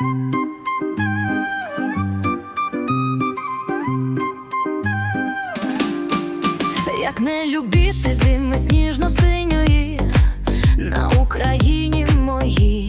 Як не любити зими сніжно-синьої на Україні моїй,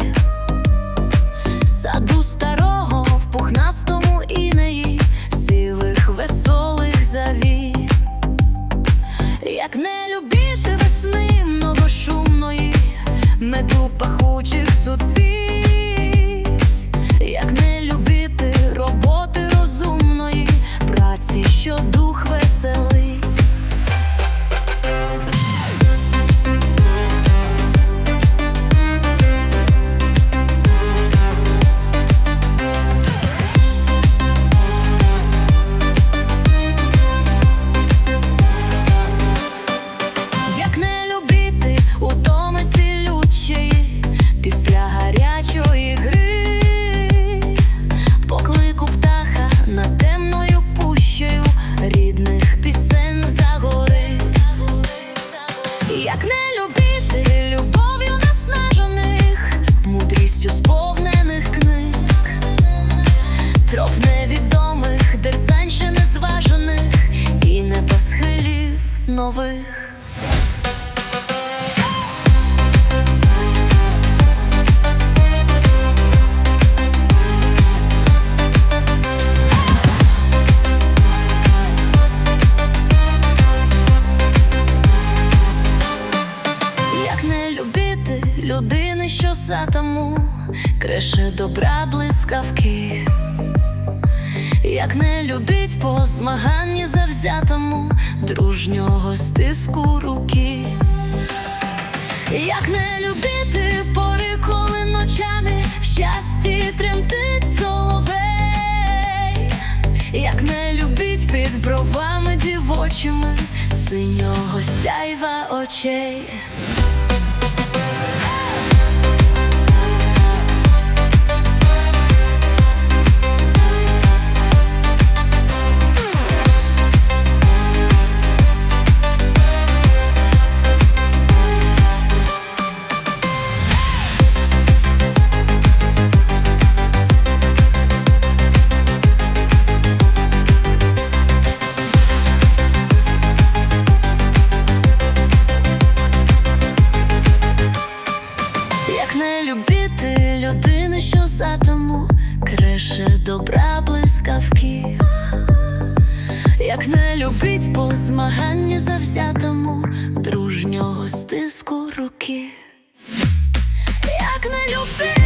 нових. Людини, що сатаму креше добра блискавки, як не любить по змаганні завзятому дружнього стиску руки, як не любити пори, коли ночами в щасті тремтить соловей, як не любить під бровами дівочими синього сяйва очей. Крише добра блискавки, як не любить по змаганні завзятому дружнього стиску руки, як не любить.